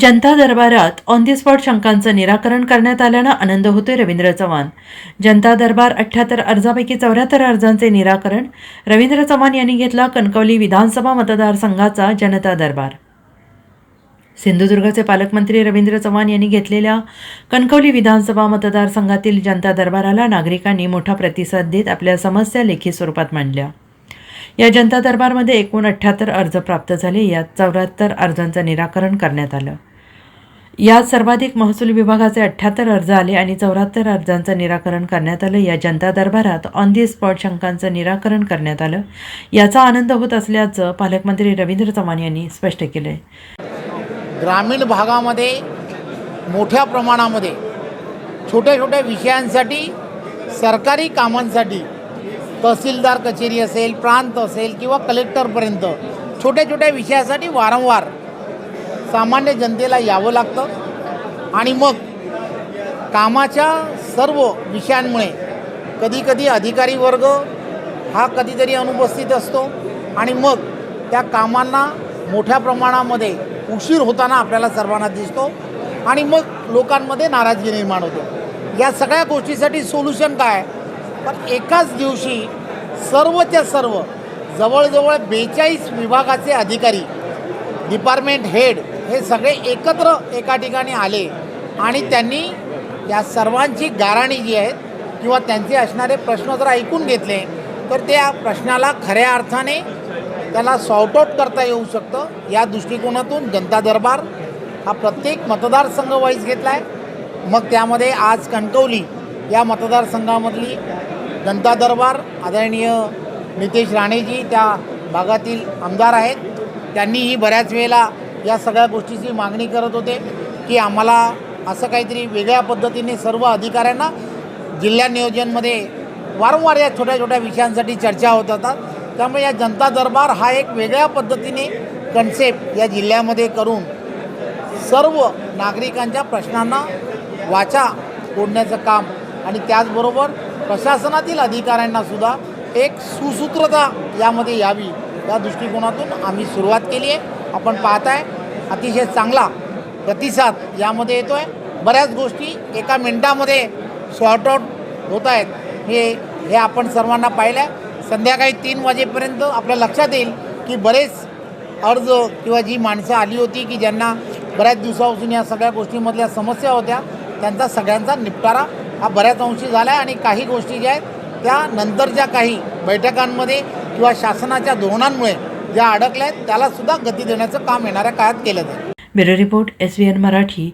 जनता दरबारात on the spot शंकांचं निराकरण करण्यात आल्यानं आनंद होतोय रवींद्र चव्हाण. जनता दरबार अठ्ठ्याहत्तर अर्जापैकी चौऱ्याहत्तर अर्जांचे निराकरण रवींद्र चव्हाण यांनी घेतला कणकवली विधानसभा मतदारसंघाचा जनता दरबार. सिंधुदुर्गचे पालकमंत्री रवींद्र चव्हाण यांनी घेतलेल्या कणकवली विधानसभा मतदारसंघातील जनता दरबाराला नागरिकांनी मोठा प्रतिसाद देत आपल्या समस्या लेखी स्वरूपात मांडल्या. या जनता दरबारमध्ये एकूण अठ्ठ्याहत्तर अर्ज प्राप्त झाले यात चौऱ्याहत्तर अर्जांचं निराकरण करण्यात आलं. यात सर्वाधिक महसूल विभागाचे अठ्ठ्याहत्तर अर्ज आले आणि चौऱ्याहत्तर अर्जांचं निराकरण करण्यात आलं. या जनता दरबारात ऑन दी स्पॉट शंकांचं निराकरण करण्यात आलं. याचा आनंद होत असल्याचं पालकमंत्री रवींद्र चव्हाण यांनी स्पष्ट केलं ग्रामीण भागामध्ये मोठ्या प्रमाणामध्ये छोट्या छोट्या विषयांसाठी सरकारी कामांसाठी तहसीलदार कचेरी असेल प्रांत असेल किंवा कलेक्टरपर्यंत छोट्या छोट्या विषयासाठी वारंवार सामान्य जनतेला यावं लागतं. आणि मग कामाच्या सर्व विषयांमुळे कधीकधी अधिकारी वर्ग हा कधीतरी अनुपस्थित असतो. आणि मग त्या कामांना मोठ्या प्रमाणामध्ये उशीर होताना आपल्याला सर्वांना दिसतो. आणि मग लोकांमध्ये नाराजगी निर्माण होतो. या सगळ्या गोष्टीसाठी सोल्युशन काय? तर एकाच दिवशी सर्वच्या सर्व जवळजवळ बेचाळीस विभागाचे अधिकारी डिपार्टमेंट हेड हे सगळे एकत्र एका ठिकाणी आले आणि त्यांनी या सर्वांची गाराणी जी आहेत किंवा त्यांचे असणारे प्रश्न जर ऐकून घेतले तर त्या प्रश्नाला खऱ्या अर्थाने त्याला सॉर्ट आउट करता येऊ शकतं. या दृष्टिकोनातून जनता दरबार हा प्रत्येक मतदारसंघ वाईज घेतला आहे मग त्यामध्ये आज कणकवली या मतदारसंघामधली जनता दरबार आदरणीय नितेश राणेजी त्या भागातील आमदार आहेत. त्यांनीही बऱ्याच वेळेला या सगळ्या गोष्टीची मागणी करत होते की आम्हाला असं काहीतरी वेगळ्या पद्धतीने सर्व अधिकाऱ्यांना जिल्हा नियोजनमध्ये वारंवार या छोट्या छोट्या विषयांसाठी चर्चा होत होतात त्यामुळे या जनता दरबार हा एक वेगळ्या पद्धतीने कन्सेप्ट या जिल्ह्यामध्ये करून सर्व नागरिकांच्या प्रश्नांना वाचा फोडण्याचं काम आणि त्याचबरोबर प्रशासनातील अधिकाऱ्यांनासुद्धा एक सुसूत्रता यामध्ये यावी. या दृष्टिकोनातून आम्ही सुरुवात केली आहे. आपण पाहताय अतिशय चांगला प्रतिसाद यामध्ये येतो आहे बऱ्याच गोष्टी एका मिनटामध्ये सॉर्ट आउट होत आहेत. हे हे आपण सर्वांना पाहिलं आहे संध्याकाळी तीन वाजेपर्यंत आपल्या लक्षात येईल की बरेच अर्ज किंवा जी माणसं आली होती की ज्यांना बऱ्याच दिवसापासून या सगळ्या गोष्टीमधल्या समस्या होत्या त्यांचा सगळ्यांचा निपटारा हा बऱ्याच अंशी झाला आहे आणि काही गोष्टी ज्या आहेत त्या नंतरच्या काही बैठकांमध्ये किंवा शासनाच्या धोरणांमुळे ज्या अडकल्या आहेत त्यालासुद्धा गती देण्याचं काम येणाऱ्या काळात केलं जाईल. Bureau report S V N Marathi.